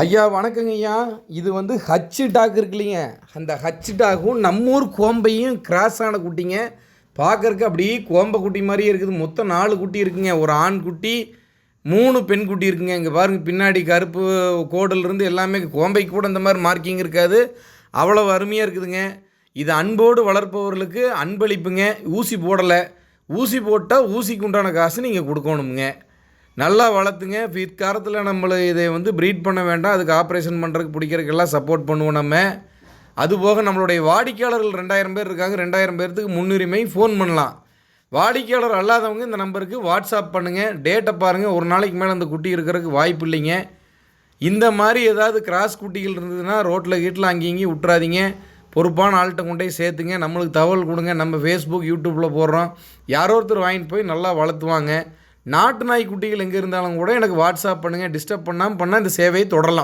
ஐயா வணக்கங்க ஐயா. இது வந்து ஹச்சு டாக் இருக்கு இல்லைங்க. அந்த ஹச்சு டாகும் நம்ம ஊர் கோம்பையும் கிராஸ் ஆன குட்டிங்க. பார்க்குறக்கு அப்படியே கோம்பை குட்டி மாதிரியே இருக்குது. மொத்தம் நாலு குட்டி இருக்குங்க. ஒரு ஆண் குட்டி மூணு பெண் குட்டி இருக்குங்க. இங்கே பாருங்கள் பின்னாடி கருப்பு கோடலிருந்து எல்லாமே கோம்பைக்கு கூட இந்த மாதிரி மார்க்கிங் இருக்காது. அவ்வளோ அருமையாக இருக்குதுங்க. இது அன்போடு வளர்ப்பவர்களுக்கு அன்பளிப்புங்க. ஊசி போடலை. ஊசி போட்டால் ஊசிக்கு உண்டான காசு நீங்கள் கொடுக்கணுமுங்க. நல்லா வளர்த்துங்க. பிற்காலத்தில் நம்மளை இதை வந்து ப்ரீட் பண்ண வேண்டாம். அதுக்கு ஆப்ரேஷன் பண்ணுறதுக்கு பிடிக்கிறதுக்கெல்லாம் சப்போர்ட் பண்ணுவோம் நம்ம. அதுபோக நம்மளுடைய வாடிக்கையாளர்கள் ரெண்டாயிரம் பேர் இருக்காங்க. ரெண்டாயிரம் பேர்த்துக்கு முன்னுரிமை ஃபோன் பண்ணலாம். வாடிக்கையாளர் அல்லாதவங்க இந்த நம்பருக்கு வாட்ஸ்அப் பண்ணுங்கள் டேட்டை பாருங்கள் ஒரு நாளைக்கு மேலே அந்த குட்டி இருக்கிறதுக்கு வாய்ப்பு இல்லைங்க. இந்த மாதிரி ஏதாவது கிராஸ் குட்டிகள் இருந்ததுன்னா ரோட்டில் கீட்டில் அங்கேயும் இங்கேயும் விட்றாதீங்க பொறுப்பான ஆள்கிட்ட கொண்டே சேர்த்துங்க. நம்மளுக்கு தகவல் கொடுங்க. நம்ம ஃபேஸ்புக் யூடியூப்பில் போடுறோம். யாரோ ஒருத்தர் வாங்கிட்டு போய் நல்லா வளர்த்துவாங்க. நாட்டு நாய் குட்டிகள் எங்கே இருந்தாலும் கூட எனக்கு வாட்ஸ்அப் பண்ணுங்கள் டிஸ்டர்ப் பண்ணாமல் பண்ணால் இந்த சேவையை தொடரலாம்.